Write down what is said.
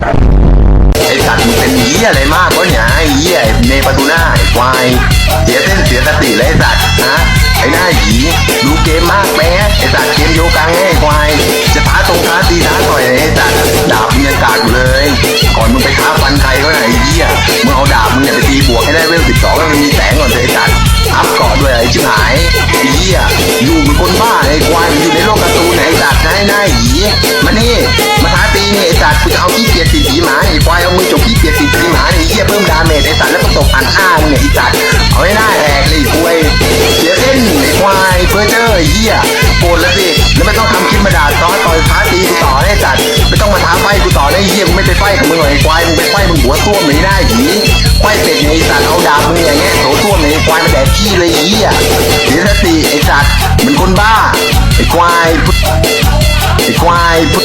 ไอสัตว์มึงเป็นเหี้ยอะไรมากวะเนี่ยไอ้เหี้ยในประตูหน้าไอ้ควายเสียเส้นเสียสติเลยไอ้สัตว์นะไอ้หน้าหยีดูเกมมากแป๊ะไอ้สัตว์เกมโยกังไอ้ควายจะท้าตรงท้าตีท้าต่อยไอ้สัตว์ดาบมึงยังกากอยู่เลย ก่อนมึงไปท้าฟันใครก็ไหนไอ้เหี้ยมึงเอาดาบมึงเนี่ยไปตีบวกให้ได้เวลสิบสองแล้วมันมีแสงก่อนเลยไอ้สัตว์อัพเกาะด้วยไอ้ชิบหายไอ้เหี้ยอยู่เป็นคนบ้าไอ้ควายมึงอยู่ในโลกการ์ตูนไหนไอ้สัตว์นะไอ้หน้าหยีมานี่ เอาขี้เกียจตีผีหมาไอ้ควายเอามือจกขี้เกียจตีผีหมาไอ้เหี้ยเพิ่มดาเมจไอ้สัตว์แล้วก็ตกอันอ้างเนี่ยไอ้สัตว์เอาให้หน้แหกเลยควายเสียเส้นไอ้ควายเพื่อเจอไอ้เหี้ยโกรธแล้วสิแล้วไม่ต้องทำคลิปมาด่าซ้อต่อยท้าตีกูต่อไอ้สัตว์ไม่ต้องมาท้าไฟกูต่อไอ้เหี้ยมึงไม่ไปไฟกับมึงหรอกไอ้ควายมึงไปไฟมึงหัวส้วมไม่ได้หีควายเป็ดไอ้สัตว์เอาดาบมึงอย่างเงี้ยโถส้วมไอ้ควายมาแดกขี้เลยไอ้เหี้ยเสียสติไอ้สัตว์เหมือนคนบ้าไอ้ควายไอ้ควายพุท